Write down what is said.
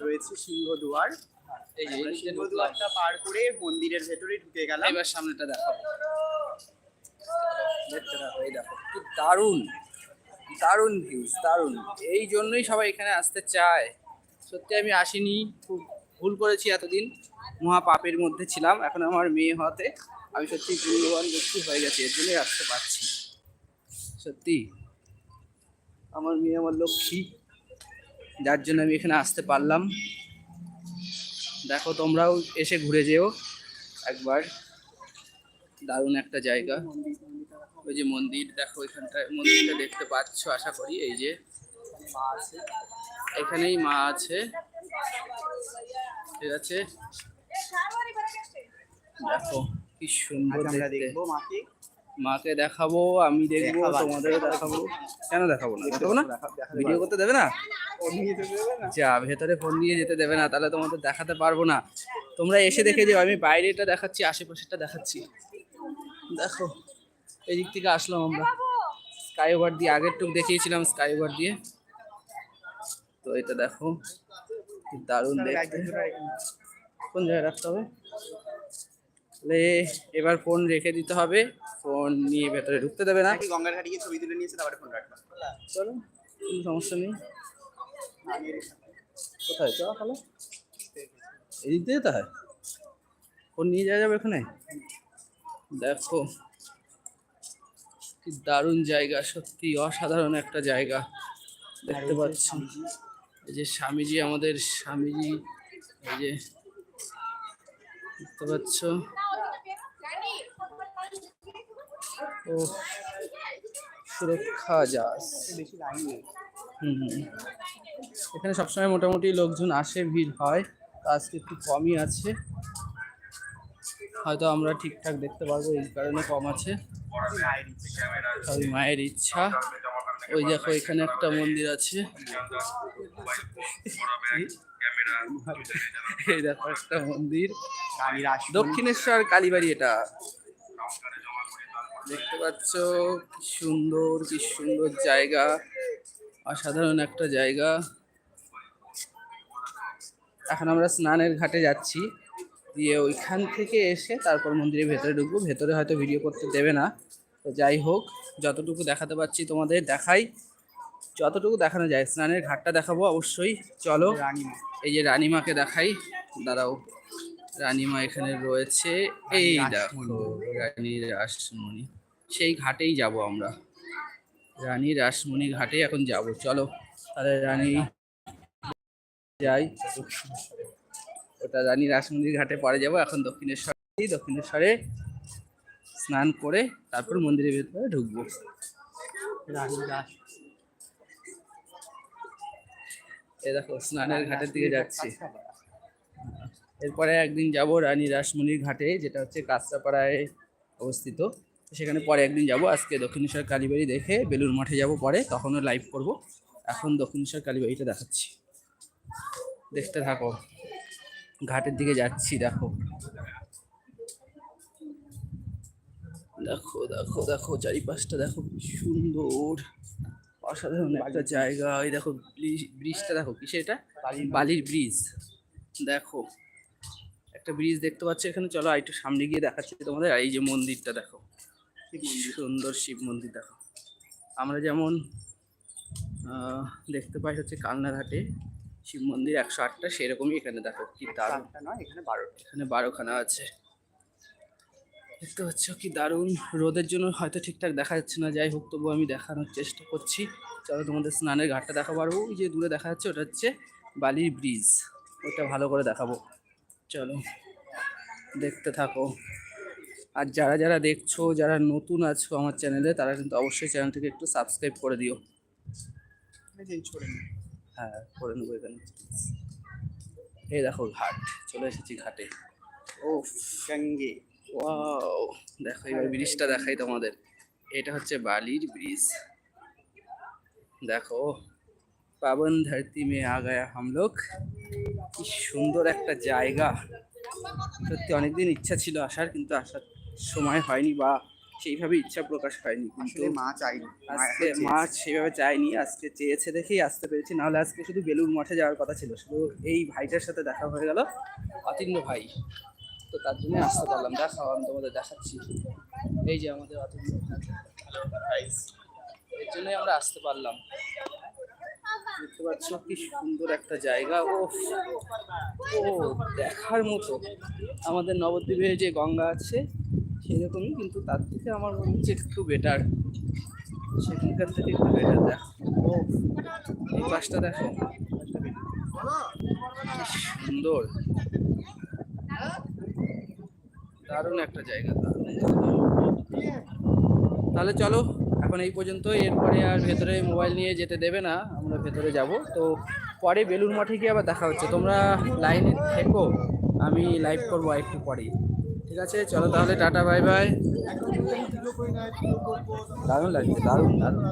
রয়েছে সিংহদুয়ার। এই যে। সিংহদুয়ারটা পার করে মন্দিরের ভেতরে ঢুকে গেলাম। এবার সামনেটা দেখাবো। দেখতে থাকো, এই দেখো কি দারুণ দারুণ ভিউজ দারুণ। এই জন্যই সবাই এখানে আসতে চায়। সত্যি আমি আসিনি খুব ভুল করেছি এতদিন। মহা পাপের মধ্যে ছিলাম এখন আমার মেয়ে হতে আমি সত্যি পুণ্যবান ব্যক্তি হয়ে গেছি এর জন্যই আসতে পারছি। সত্যি আমার মেয়ে আমার লক্ষ্মী। যার জন্য আমি এখানে আসতে পারলাম। দেখো তোমরাও এসে ঘুরে যেও। একবার। দারুণ একটা জায়গা। ওই যে মন্দির দেখো এখানটায়। মন্দিরটা দেখতে পাচ্ছ আশা করি। এই যে মা আছে। এখানেই মা আছে। ঠিক আছে? দেখো কি সুন্দর দেখব মাকে। মাকে দেখাবো আমি দেখব। তোমাদেরও দেখাবো। কেন দেখাবো না? দেখাবো না? ভিডিও করতে দেবে না? যা ভেতরে ফোন নিয়ে যেতে দেবে না তাহলে তোমাদের দেখাতে পারব না। তোমরা এসে দেখে যাও আমি বাইরেটা দেখাচ্ছি আশেপাশেটা দেখাচ্ছি। দেখো এই দিক থেকে আসলাম আমরা। স্কাই ওভার দিয়ে আগের টুক দেখিয়েছিলাম স্কাই ওভার দিয়ে। তো এটা দেখো দারুণ দেখতে। কোন জায়গায় রাখতে হবে? তাহলে এবার ফোন রেখে দিতে হবে ফোন নিয়ে ভেতরে ঢুকতে দেবে না। গঙ্গার ঘাটে গিয়ে ছবি তুলে নিয়েছে তারপরে ফোন রাখলাম চলো কোনো সমস্যা নেই। কোথায়? চলো তাহলে। এদিক দিয়ে হয়? ফোন নিয়ে যাওয়া যাবে এখানে দেখো কি দারুণ জায়গা সত্যি অসাধারণ একটা জায়গা। দেখতে পাচ্ছি। এই যে স্বামীজি আমাদের স্বামীজি। এই যে দেখতে পাচ্ছ? ও সুরক্ষা হুম হুম। এখানে সবসময় মোটামুটি লোকজন আসে, ভিড় হয়। তো আজকে একটু কমই আছে। হয়তো আমরা ঠিকঠাক দেখতে পারব, এই কারণে কম আছে। মায়ের ইচ্ছে। ওই দেখো, এখানে একটা মন্দির আছে। এই দেখো, একটা মন্দির। দক্ষিণেশ্বর কালীবাড়ি এটা। দেখতে পাচ্ছ, কি সুন্দর কি সুন্দর জায়গা। অসাধারণ একটা জায়গা। এখন আমরা স্নানের ঘাটে যাচ্ছি। দিয়ে ওইখান থেকে এসে তারপর মন্দিরের ভেতরে ঢুকবো। ভেতরে হয়তো ভিডিও করতে দেবে না। তো যাই হোক যতটুকু দেখাতে পারছি তোমাদের দেখাই। যতটুকু দেখানো যায় স্নানের ঘাটটা দেখাবো অবশ্যই। চলো রানীমা। এই যে রানীমাকে দেখাই। দাঁড়াও রানীমা এখানে রয়েছে। এই রানী দেখো রাসমণি। রানী রাসমণি সেই ঘাটেই যাব আমরা। রানী রাসমণি ঘাটে এখন যাব। চলো তাহলে রানী যাই। ওটা রানী রাসমণির ঘাটে পরে যাব, এখন দক্ষিণেশ্বর দক্ষিণেশ্বরে স্নান করে তারপর মন্দিরের ভেতরে ঢুকবো। এ দেখো, স্নানের ঘাটের দিকে যাচ্ছি। এরপরে একদিন যাব রানী রাসমণির ঘাটে, যেটা হচ্ছে কাঁচরাপাড়ায় অবস্থিত। সেখানে পরে একদিন যাব। আজকে দক্ষিণেশ্বর কালীবাড়ি দেখে বেলুর মঠে যাব পরে, তখনও লাইভ করব। এখন দক্ষিণেশ্বর কালীবাড়িটা দেখাচ্ছি। দেখতে থাকো। ঘাটের দিকে যাচ্ছি দেখো। দেখো দেখো দেখো চারিপাশটা দেখো কি সুন্দর। অসাধারণ একটা জায়গা। এই দেখো ব্রিজ- ব্রিজটা দেখো কিসে এটা? বালির ব্রিজ। দেখো একটা ব্রিজ দেখতে পাচ্ছ এখানে। চলো আর একটু সামনে গিয়ে দেখাচ্ছি তোমাদের। এই যে মন্দিরটা দেখো সুন্দর শিব মন্দির দেখো। আমরা যেমন আহ, দেখতে পাই হচ্ছে কালনাঘাটে শিব মন্দির একশো আটটা সেরকমই এখানে দেখো কি দারুণ। নয় এখানে বারোটা। এখানে বারোখানা আছে। দেখতে পাচ্ছ কি দারুণ। রোদের জন্য হয়তো ঠিকঠাক দেখা যাচ্ছে না যাই হোক তবু আমি দেখানোর চেষ্টা করছি। চলো তোমাদের স্নানের ঘাটটা দেখা পারব ওই যে দূরে দেখা যাচ্ছে ওটা হচ্ছে বালির ব্রিজ। ওটা ভালো করে দেখাবো। চলো দেখতে থাকো। আর যারা যারা দেখছ যারা নতুন আছো আমার চ্যানেলে তারা কিন্তু অবশ্যই চ্যানেলটিকে একটু সাবস্ক্রাইব করে দিও। হ্যাঁ করে নেব এখানে। এই দেখো ঘাট, চলে এসেছি ঘাটে। ও গঙ্গে ওয়াও, দেখো এবার ব্রিজটা দেখাই তোমাদের। এটা হচ্ছে বালির ব্রিজ। দেখো, পাবন ধরতি মে আ গয়া হাম কি সুন্দর একটা জায়গা। সত্যি অনেকদিন ইচ্ছা ছিল আসার, কিন্তু আসার সময় হয়নি বা সেইভাবে ইচ্ছা প্রকাশ পায়নি কিন্তু মা চাইনি আজকে মাছ সেভাবে চাইনি আজকে চেয়েছে দেখেই আসতে পেরেছি নাহলে আজকে শুধু বেলুর মঠে যাওয়ার কথা ছিল শুধু এই ভাইটার সাথে দেখা হয়ে গেল অতীন্দ্র ভাই। তো তার জন্য আসতে পারলাম দেখাও আমি তোমাদের দেখাচ্ছি। এই যে আমাদের অতীন্দ্র এর জন্যই আমরা আসতে পারলাম। দেখতে পাচ্ছ কি সুন্দর একটা জায়গা ও ও দেখার মতো। আমাদের নবদ্বীপে যে গঙ্গা আছে সেরকমই, কিন্তু তার থেকে আমার মনে হচ্ছে একটু বেটার সেখানকার থেকে একটু বেটার দেখো। ও, এই পাশটা দেখো। সুন্দর। দারুণ একটা জায়গা তাহলে চলো, এখন এই পর্যন্ত এরপরে আর ভেতরে মোবাইল নিয়ে যেতে দেবে না, আমরা ভেতরে যাব। তো পরে বেলুর মাঠে গিয়ে আবার দেখা হচ্ছে। তোমরা লাইনে থেকো, আমি লাইভ করব একটু পরেই। ঠিক আছে চলো তাহলে টাটা বাই বাই। দারুণ লাগছে দারুণ দারুণ।